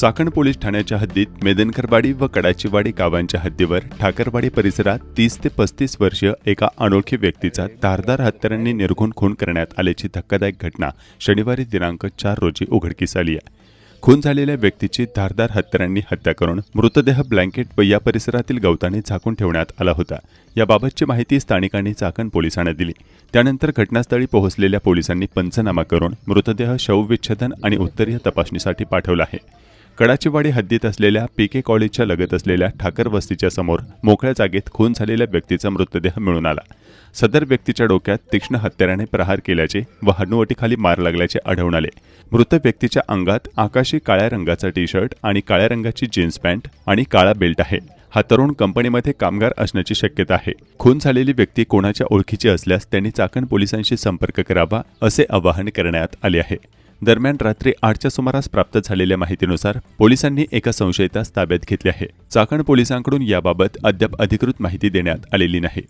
Chakan police ठाण्याच्या हद्दीत मेदनकरवाडी व कडाचीवाडी गावांच्या हद्दीवर ठाकरवाडी परिसरात तीस ते पस्तीस वर्षीय एका अनोळखी व्यक्तीचा धारदार हत्यारांनी निर्घुण खून करण्यात आल्याची धक्कादायक घटना शनिवारी दिनांक चार रोजी उघडकीस आली आहे. खून झालेल्या व्यक्तीची धारदार हत्यारांनी हत्या करून मृतदेह ब्लँकेट व या परिसरातील गवताने झाकून ठेवण्यात आला होता. याबाबतची माहिती स्थानिकांनी चाकण पोलिसांना दिली. त्यानंतर घटनास्थळी पोहोचलेल्या पोलिसांनी पंचनामा करून मृतदेह शवविच्छेदन आणि उत्तरीय तपासणीसाठी पाठवला आहे. कडाचीवाडी हद्दीत असलेल्या पीके कॉलेजच्या लगत असलेल्या ठाकर वस्तीच्या समोर मोकळ्या जागेत खून झालेल्या व्यक्तीचा मृतदेह मिळून आला. सदर व्यक्तीच्या डोक्यात तीक्ष्ण हत्याराने प्रहार केल्याचे व हनुवटीखाली मार लागल्याचे आढळून आले. मृत व्यक्तीच्या अंगात आकाशी काळ्या रंगाचा टी शर्ट आणि काळ्या रंगाची जीन्स पॅन्ट आणि काळा बेल्ट आहे. हा तरुण कंपनीमध्ये कामगार असण्याची शक्यता आहे. खून झालेली व्यक्ती कोणाच्या ओळखीची असल्यास त्यांनी चाकण पोलिसांशी संपर्क करावा असे आवाहन करण्यात आले आहे. दरम्यान रात्री आठच्या सुमारास प्राप्त झालेल्या माहितीनुसार पोलिसांनी एका संशयितास ताब्यात घेतले आहे. चाकण पोलिसांकडून याबाबत अद्याप अधिकृत माहिती देण्यात आलेली नाही.